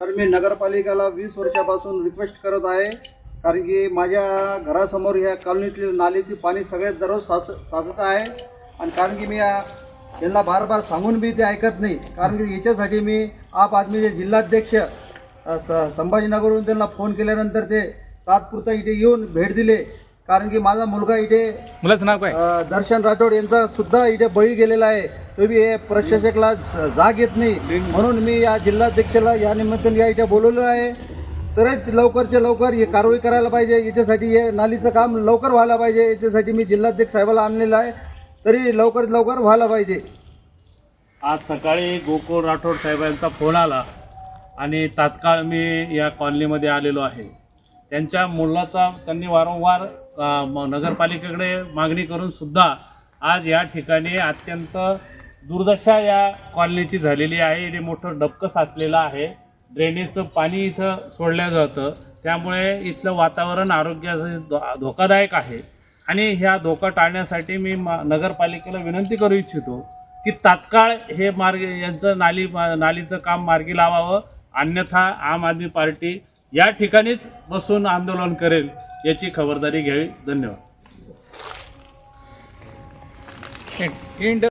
तर मी नगरपालिकेला वीस वर्षापासून रिक्वेस्ट करत आहे. कारण की माझ्या घरासमोर ह्या कॉलनीतली नालीची पाणी सगळ्यात दररोज साच साचत आहे. आणि कारण की मी यांना बार बार सांगून बी ते ऐकत नाही. कारण की याच्यासाठी मी आप आदमीचे जिल्हाध्यक्ष स संभाजीनगरहून त्यांना फोन केल्यानंतर ते तात्पुरता इथे येऊन भेट दिले. कारण की माझा मुलगा इथे मुलाचं नाव काय? अ, दर्शन राठोड यांचा सुद्धा इथे बळी गेलेला आहे. तो बी हे प्रशासकला ज- जाग येत नाही. म्हणून मी या जिल्हाध्यक्षाला या निमित्ताने या इथे बोलवलं आहे. तरच लवकरच्या लवकर हे कारवाई करायला पाहिजे. याच्यासाठी हे नालीचं काम लवकर व्हायला पाहिजे. याच्यासाठी मी जिल्हाध्यक्ष साहेबाला आणलेलं आहे. तरी लवकर लवकर व्हायला पाहिजे. आज सकाळी गोकुळ राठोड साहेबांचा फोन आला आणि तात्काळ मी या कॉलनीमध्ये आलेलो आहे. त्यांच्या मुलाचा त्यांनी वारंवार म- नगरपालिकेकडे मागणी करून सुद्धा आज या ठिकाणी अत्यंत दुर्दशा या कॉलनीची झालेली आहे. इथे मोठं डबकं साचलेलं आहे. ड्रेनेजचं पाणी इथं सोडलं जातं. त्यामुळे इथलं वातावरण आरोग्यासाठी धो- धोकादायक आहे. आणि ह्या धोका टाळण्यासाठी मी मा नगरपालिकेला विनंती करू इच्छितो की तात्काळ हे मार्ग यांचं नाली नालीचं काम मार्गी लावावं. अन्यथा आम आदमी पार्टी या ठिकाणीच बसून आंदोलन करेल याची खबरदारी घ्यावी. धन्यवाद. इंड